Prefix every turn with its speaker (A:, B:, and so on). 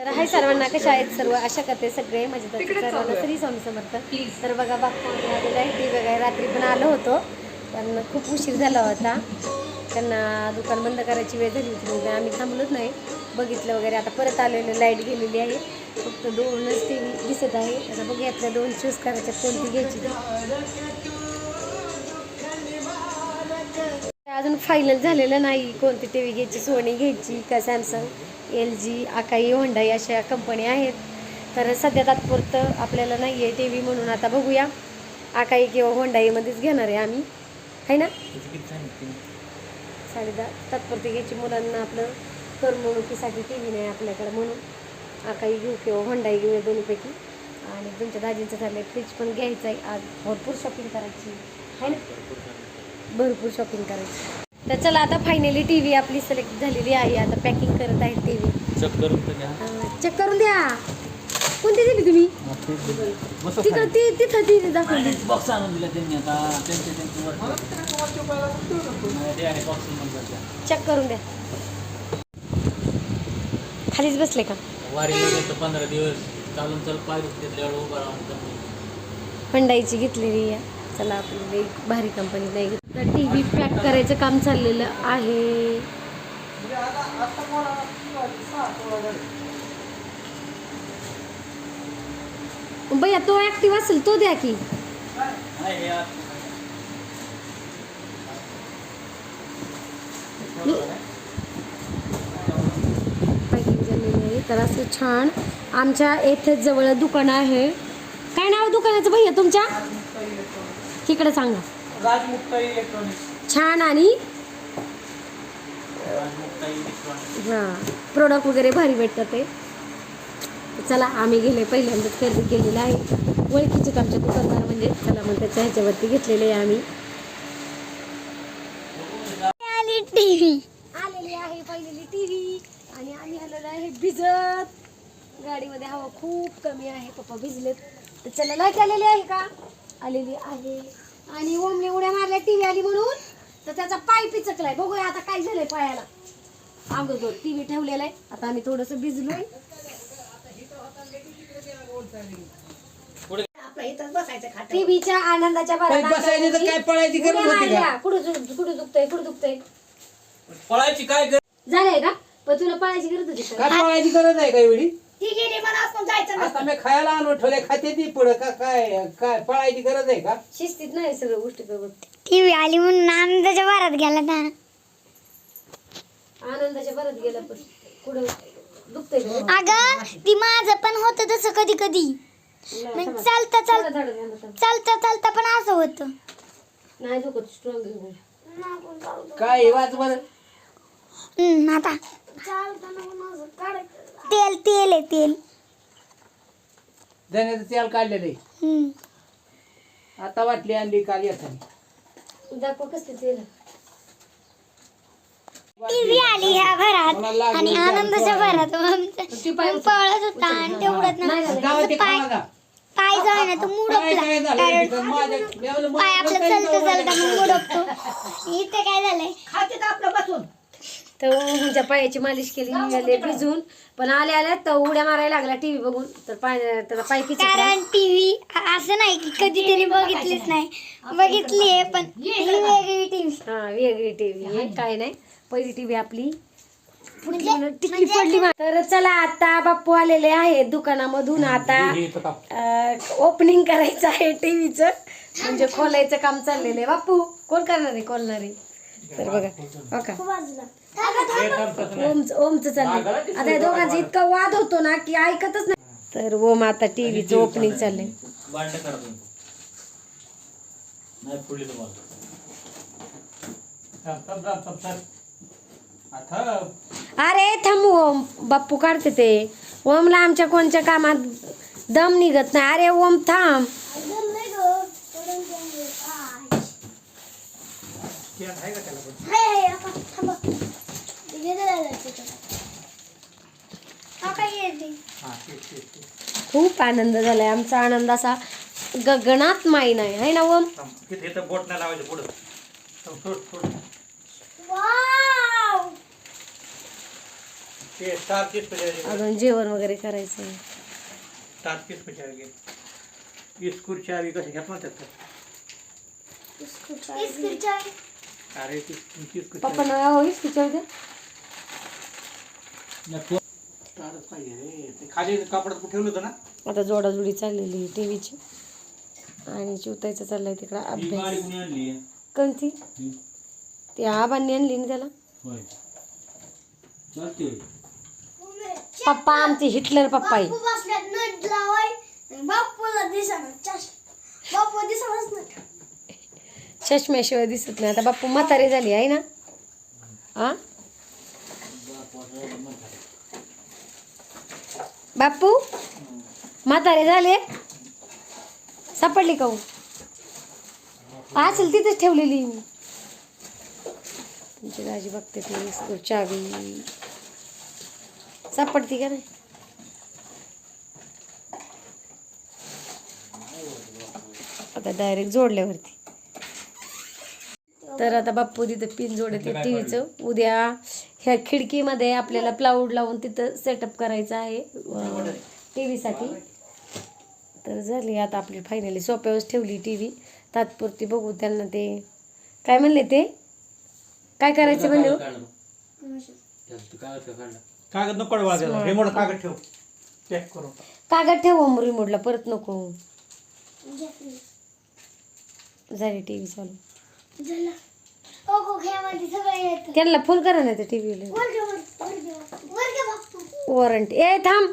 A: तर हाय सर्वांना कशा आहेत सर्व? आशा करते सगळे माझे तर सर्वांना श्री स्वामी समर्थ. तर बघा बाप्पा आलेला आहे टी बघा रात्री पण आलो होतो पण खूप उशीर झाला होता. त्यांना दुकान बंद करायची वेळ झाली होती म्हणजे आम्ही थांबलोच नाही. बघितलं वगैरे आता परत आलेलं लाइट गेलेली आहे. फक्त दोनच टी व्ही दिसत आहे. आता बघू यातल्या दोन चूज करायच्या कोणती घ्यायची अजून फायनल झालेलं नाही. कोणती टी व्ही घ्यायची सोनी घ्यायची का Samsung L G Akai Hyundai अशा कंपन्या आहेत. तर सध्या तात्पुरतं आपल्याला नाही आहे टी व्ही म्हणून आता बघूया. आकाई किंवा होंडाईमध्येच घेणार आहे आम्ही. आहे ना? साडे दहा तात्पुरती घ्यायची मुलांना आपलं करमणुकीसाठी टी व्ही नाही आपल्याकडं म्हणून. आकाई घेऊ किंवा होंडाई घेऊया दोन्हीपैकी. आणि तुमच्या दाजींचं झालं फ्रीज पण घ्यायचं आहे आज भरपूर शॉपिंग करायची. आहे ना? भरपूर शॉपिंग करायची. तर चला आता फायनली टी व्ही आपली सिलेक्ट झालेली आहे. आता पॅकिंग करत आहे टी व्ही
B: चेक करून तर घ्या.
A: चेक करून द्या. कोणती दिली तुम्ही? तिकडं ती तिथं ती दाखवली
B: बॉक्स आणून दिला त्यांनी आता. त्यांचे त्यांचे बॉक्स.
A: चेक करून द्या. खालीच बसले का?
B: वारीला गेलं पंधरा दिवस. चालून चालून पाय दुखते एवढं उभं राहून जमलं.
A: हुंडाईची घेतलेली आहे. चला आपल्याला एक भारी कंपनी नाही तर टी व्ही पॅक करायचं काम चाललेलं आहे. भैया तो ऍक्टिव्ह असेल तो द्या की. पॅकिंग झालेली आहे तर असं छान. आमच्या येथे जवळ दुकान आहे. काय नाव दुकानाचं भैया तुमच्या? तिकडे सांगा.
B: राजमुक्ता इलेक्ट्रॉनिक्स
A: छान आणि? हां प्रोडक्ट वगैरे भारी भेटतात ते. चला आम्ही गेले पहिल्यांदाच खरेदी केलेलं आहे. ओळखीचेच आमच्या दुकानदार म्हणजे चला मग त्याच्या ह्याच्यावरती घेतलेले आहे आम्ही.
C: आली टीव्ही.
A: आलेली आहे पहिलेली टी व्ही आणि आम्ही आलेलो आहे भिजत. गाडीमध्ये हवा खूप कमी आहे पप्पा भिजलेत. तर चला लाइट आलेली आहे का? आलेली आहे. आणि ओमने उड्या मारल्या टी व्ही आली म्हणून. तर त्याचा पाय पिचकलाय. बघूया आता काय झालंय पायाला. अगोदर टी व्ही ठेवलेला आहे. आता आम्ही थोडस भिजलोय. टीव्हीच्या आनंदाच्या
D: काय बसायचं तर काय पळायची गरज होती का?
A: कुठं कुठं दुखतंय कुठं दुखतंय?
B: पळायची काय गरज?
A: झालंय का? पण तुला पळायची गरज होती का?
D: काय पळायची गरज आहे का एवढी?
C: ती गेली आपण जायचं
D: आता मी खायला आणून ठेवले खाते ती पुढं. का काय काय पळायची गरज आहे का?
A: शिस्तीत नाही सगळ्या गोष्टी
C: टीव्ही आली म्हणून आनंदाच्या भरात गेला ना.
A: आनंदाच्या परत गेला पण कुठं दुखतंय का?
C: अगं ती माझं पण होतं तसं कधी कधी.
A: नाही,
C: चालता चाल
A: थोडं थोडं ध्यानात आण.
C: चालता चालता पण असं होतं.
A: नाही दुखत स्ट्रॉंग
D: काय वाच बरं
C: हम्म, आता. तेल तेल आहे तेल.
D: धन्याचं तेल काढलेलं आहे.
C: हम्म.
D: आता वाटली आणली काल येताना.
A: दाखव तेल.
C: टीव्ही आली ह्या घरात आणि आनंदाच्या भरात
A: ती पाय
C: पळत होता आणि तेवढंच.
D: जाऊ ते
C: पाय
D: खावा जा.
C: पाय जायना तो
D: काय काय
C: मुडपला.
D: झालं
C: कारण?
D: माझ्या
C: पाय आपलं चलता चलता मग मुडपतो. इथे काय झालंय?
A: तर पायाची मालिश केली निघाले भिजून. पण आल्या आल्या तर उड्या मारायला लागला टीव्ही बघून. तर पाय पाय पिचकला
C: कारण टीव्ही असं नाही की कधी तरी बघितलीच नाही. बघितली आहे पण ही वेगळी टीव्ही.
A: हा वेगळी टीव्ही. काय नाही. पहिली टीव्ही आपली. फुटली
C: म्हणजे-
A: म्हणून टिकली पडली म्हणून. तर चला आता बाप्पू आलेले आहे दुकानामधून. आता. ओपनिंग करायचं आहे टीव्हीचं. म्हणजे खोलायचं काम चाललेलं आहे. बाप्पू कोण करणार आहे? खोलणार आहे? तर बघा. हो का ओमचं ओमचं चाललंय. आता या दोघांचा इतका वाद होतो ना की ऐकतच नाही. तर ओम आता टीव्हीचं ओपनिंग चाललंय.
B: नाही तुम्हाला
A: अरे थांब ओम. बाप्पू काढते ते. ओमला आमच्या कोणच्या कामात दम निघत नाही. अरे ओम थांब. खूप आनंद झालाय. आमचा आनंद असा गगनात माई नाही. आहे ना
B: बोट नाही लावायचं पुढं.
A: अजून जेवण वगैरे करायचं
E: इस्कूरची आवी कशी घ्या म्हणतात
A: पप्पा ना होईस तिच्या उद्या
E: स्टारच पाहिजे रे. ते खाली कापडात कुठे ठेवलं होतं ना?
A: आता जोडाजोडी चाललेली टी व्हीची आणि चिवतायचं चाललंय तिकडं
B: ही
A: अभ्यास.
B: गाडी कुणी आणली
A: कोणती?
B: ही?
A: ती आबांनी आणली ना त्याला.
B: होय. चालते
A: पप्पा आमचे हिटलर पप्पा आहे.
F: बापू बसल्यात नट लावाय. बापूला दिसणार चष बापू दिसणारच नाही.
A: चष्म्याशिवाय दिसत नाही. आता बाप्पू म्हातारी झाली आहे ना? आ? बापू म्हातारे झाले. सापडली का हो? असेल तिथेच ठेवलेली मी. तुमची दाजी बघते ती चावी सापडती का नाही? आता डायरेक्ट जोडल्यावरती. तर आता बाप्पू तिथं पिन जोडते टी व्हीचं उद्या ह्या खिडकीमध्ये आपल्याला प्लाऊड लावून तिथं सेटअप करायचं आहे टी व्हीसाठी तर झाली आता आपली फायनली सोप्यावरच ठेवली टी व्ही तात्पुरती बघू त्यांना ते. काय म्हणले ते? काय करायचं म्हणले?
E: नको रिमोट ठेव. पॅक
A: कागद ठेव रिमोटला परत नको. झाली टी व्ही चालू त्यांना फोन करा नाही टी व्हीला
F: वर घे वर वर घे. वर घे बापू
A: वॉरंटी ए थांब.